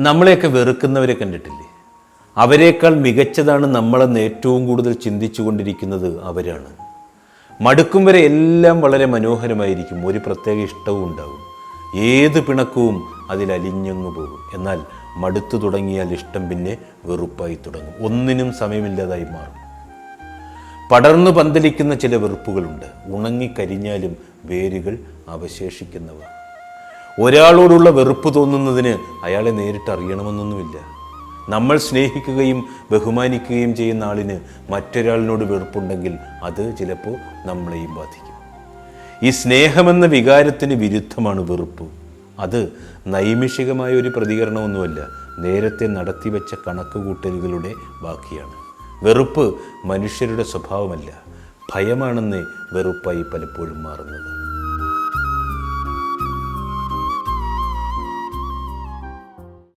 നമ്മളെയൊക്കെ വെറുക്കുന്നവരെ കണ്ടിട്ടില്ലേ? അവരെക്കാൾ മികച്ചതാണ് നമ്മളെന്ന് ഏറ്റവും കൂടുതൽ ചിന്തിച്ചു കൊണ്ടിരിക്കുന്നത് അവരാണ്. മടുക്കും വരെ എല്ലാം വളരെ മനോഹരമായിരിക്കും. ഒരു പ്രത്യേക ഇഷ്ടവും ഉണ്ടാകും ഏത് പിണക്കവും അതിൽ അലിഞ്ഞങ്ങു പോകും. എന്നാൽ മടുത്തു തുടങ്ങിയാൽ ഇഷ്ടം പിന്നെ വെറുപ്പായി തുടങ്ങും. ഒന്നിനും സമയമില്ലാതായി മാറും. പടർന്നു പന്തലിക്കുന്ന ചില വെറുപ്പുകളുണ്ട്. ഉണങ്ങിക്കരിഞ്ഞാലും വേരുകൾ അവശേഷിക്കുന്നവ. ഒരാളോടുള്ള വെറുപ്പ് തോന്നുന്നതിന് അയാളെ നേരിട്ട് അറിയണമെന്നൊന്നുമില്ല. നമ്മൾ സ്നേഹിക്കുകയും ബഹുമാനിക്കുകയും ചെയ്യുന്ന ആളിന് മറ്റൊരാളിനോട് വെറുപ്പുണ്ടെങ്കിൽ അത് ചിലപ്പോൾ നമ്മളെയും ബാധിക്കും. ഈ സ്നേഹമെന്ന വികാരത്തിന് വിരുദ്ധമാണ് വെറുപ്പ്. അത് നൈമിഷികമായ ഒരു പ്രതികരണമൊന്നുമല്ല നേരത്തെ നടത്തിവെച്ച കണക്കുകൂട്ടലുകളുടെ ബാക്കിയാണ്. വെറുപ്പ് മനുഷ്യരുടെ സ്വഭാവമല്ല ഭയമാണെന്ന് വെറുപ്പായി പലപ്പോഴും മാറുന്നത്.